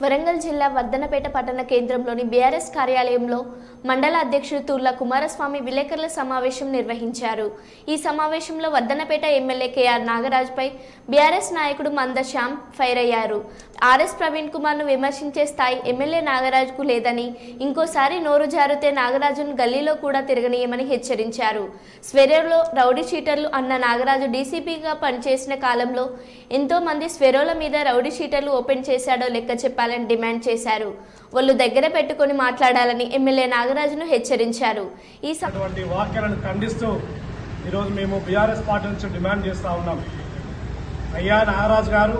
వరంగల్ జిల్లా వర్ధనపేట పట్టణ కేంద్రంలోని బీఆర్ఎస్ కార్యాలయంలో మండల అధ్యక్షుడు తుర్ల కుమారస్వామి విలేకరుల సమావేశం నిర్వహించారు. ఈ సమావేశంలో వర్ధనపేట ఎమ్మెల్యే కేఆర్ నాగరాజ్పై బీఆర్ఎస్ నాయకుడు మంద శ్యామ్ ఫైర్ అయ్యారు. ఆర్ఎస్ ప్రవీణ్ కుమార్ను విమర్శించే స్థాయి ఎమ్మెల్యే నాగరాజుకు లేదని ఇంకోసారి నోరు జారితే నాగరాజును గల్లీలో కూడా తిరగనీయమని హెచ్చరించారు. స్వెరోలో రౌడీ చీటర్లు అన్న నాగరాజు డీసీపీగా పనిచేసిన కాలంలో ఎంతో మంది స్వెరోల మీద రౌడీ షీటర్లు ఓపెన్ చేశాడో లెక్క చెప్పారు. చెప్పాలని డిమాండ్ చేశారు. వాళ్ళు దగ్గర పెట్టుకొని మాట్లాడాలని ఎమ్మెల్యే నాగరాజును హెచ్చరించారు. ఈ వాక్యాలను అటువంటి ఖండిస్తూ ఈరోజు మేము బీఆర్ఎస్ పార్టీ నుంచి డిమాండ్ చేస్తూ ఉన్నాం. అయ్యా నాగరాజు గారు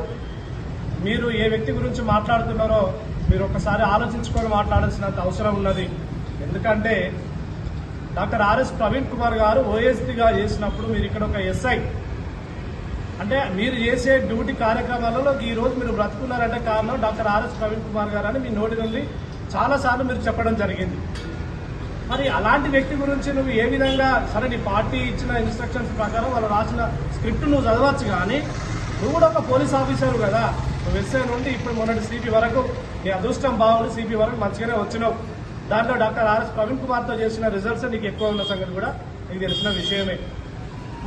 మీరు ఏ వ్యక్తి గురించి మాట్లాడుతున్నారో మీరు ఒకసారి ఆలోచించుకొని మాట్లాడాల్సినంత అవసరం ఉన్నది. ఎందుకంటే డాక్టర్ ఆర్ఎస్ ప్రవీణ్ కుమార్ గారు ఓఎస్పీగా చేసినప్పుడు మీరు ఇక్కడ ఒక ఎస్ఐ అంటే మీరు చేసే డ్యూటీ కార్యక్రమాలలో ఈ రోజు మీరు బ్రతుకున్నారంటే కారణం డాక్టర్ ఆర్ఎస్ ప్రవీణ్ కుమార్ గారు అని మీ నోటి నుండి చాలాసార్లు మీరు చెప్పడం జరిగింది. మరి అలాంటి వ్యక్తి గురించి నువ్వు ఏ విధంగా సరే నీ పార్టీ ఇచ్చిన ఇన్స్ట్రక్షన్స్ ప్రకారం వాళ్ళు రాసిన స్క్రిప్ట్ నువ్వు చదవచ్చు కానీ నువ్వు కూడా ఒక పోలీస్ ఆఫీసర్ కదా. నువ్వు ఎస్ఐ నుండి ఇప్పుడు మొన్నటి సిపి వరకు నీ అదృష్టం బాగుండి సిపి వరకు మంచిగానే వచ్చినావు. దాంట్లో డాక్టర్ ఆర్ఎస్ ప్రవీణ్ కుమార్తో చేసిన రిజల్ట్స్ నీకు ఎక్కువ ఉన్న సంగతి కూడా నీకు తెలిసిన విషయమే.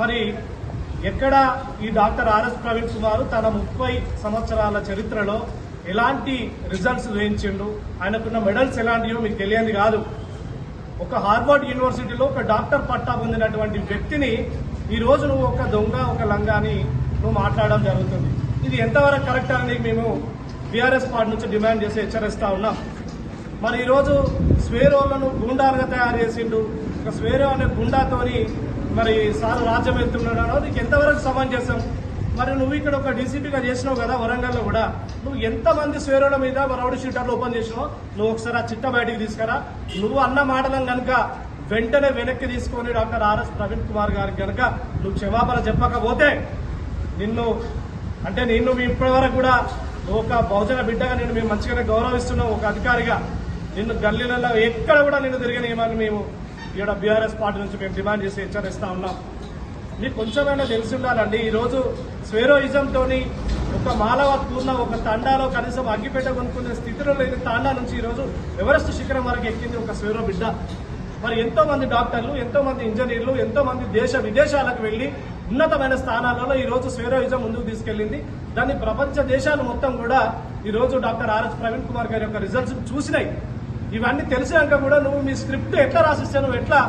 మరి ఎక్కడ ఈ డాక్టర్ ఆర్ఎస్ ప్రవీణ్ గారు తన ముప్పై సంవత్సరాల చరిత్రలో ఎలాంటి రిజల్ట్స్ వేయించిండు? ఆయనకున్న మెడల్స్ ఎలాంటివో మీకు తెలియంది కాదు. ఒక హార్వర్డ్ యూనివర్సిటీలో ఒక డాక్టర్ పట్టా పొందినటువంటి వ్యక్తిని ఈ నువ్వు ఒక దొంగ ఒక లంగా అని నువ్వు మాట్లాడడం జరుగుతుంది. ఇది ఎంతవరకు కరెక్ట్ అని మేము బీఆర్ఎస్ పార్టీ నుంచి డిమాండ్ చేసి హెచ్చరిస్తా ఉన్నాం. మరి ఈరోజు స్వేరోలను గుండాలుగా తయారు చేసిండు. ఒక స్వేరో అనే గుండాతోని మరి సార్ రాజ్యం వెళ్తున్నాడు నీకు ఎంతవరకు సమంజసం మరి నువ్వు ఇక్కడ ఒక డీసీపీగా చేసినావు కదా వరంగల్లో కూడా. నువ్వు ఎంతమంది స్వేరోల మీద రౌడీ షీటర్లు ఓపెన్ చేసినావు నువ్వు ఒకసారి ఆ చిట్ట బయటికి తీసుకురా. నువ్వు అన్న మాటలను కనుక వెంటనే వెనక్కి తీసుకొని డాక్టర్ ఆర్ఎస్ ప్రవీణ్ కుమార్ గారికి కనుక నువ్వు క్షమాపణ చెప్పకపోతే నిన్ను అంటే నిన్ను మీ ఇప్పటి వరకు కూడా ఒక బహుజన బిడ్డగా నేను మేము మంచిగానే గౌరవిస్తున్నాం ఒక అధికారిగా. నిన్ను గల్లీలలో ఎక్కడ కూడా నిన్ను తిరగనియమని మేము ఇక్కడ బీఆర్ఎస్ పార్టీ నుంచి మేము డిమాండ్ చేసి హెచ్చరిస్తా ఉన్నాం. మీకు కొంచెమైనా తెలిసి ఉండాలండి ఈరోజు స్వేరోయిజంతో ఒక మాలవ పూర్ణ ఒక తండాలో కనీసం అగ్గిపేట కొనుక్కునే స్థితిలో లేని తాండా నుంచి ఈరోజు ఎవరెస్ట్ శిఖరం వరకు ఎక్కింది ఒక స్వేరో బిడ్డ. మరి ఎంతో మంది డాక్టర్లు ఎంతో మంది ఇంజనీర్లు ఎంతో మంది దేశ విదేశాలకు వెళ్ళి ఉన్నతమైన స్థానాలలో ఈ రోజు స్వేరోయిజం ముందుకు తీసుకెళ్ళింది దాన్ని ప్రపంచ దేశాలు మొత్తం కూడా ఈరోజు డాక్టర్ ఆర్ఎస్ ప్రవీణ్ కుమార్ గారి యొక్క రిజల్ట్స్ చూసినాయి. ఇవన్నీ తెలిసాక కూడా నువ్వు మీ స్క్రిప్ట్ ఎట్లా రాసిస్తా నువ్వు ఎట్లా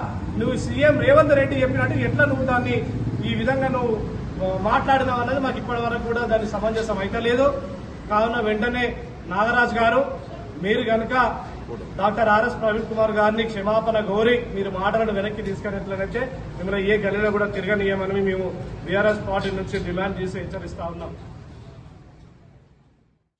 నువ్వు సీఎం రేవంత్ రెడ్డి చెప్పినట్టు ఎట్లా నువ్వు దాన్ని ఈ విధంగా నువ్వు మాట్లాడినావు అన్నది మాకు ఇప్పటి వరకు కూడా దాన్ని సమంజసం అయితే లేదు. కావున వెంటనే నాగరాజ్ గారు మీరు కనుక డాక్టర్ ఆర్ఎస్ ప్రవీణ్ కుమార్ గారిని క్షమాపణ కోరి మీరు మాటలను వెనక్కి తీసుకెళ్ళినట్లయితే మిమ్మల్ని ఏ గల్లీలో కూడా తిరగనీయమని మేము బీఆర్ఎస్ పార్టీ నుంచి డిమాండ్ చేసి హెచ్చరిస్తా ఉన్నాం.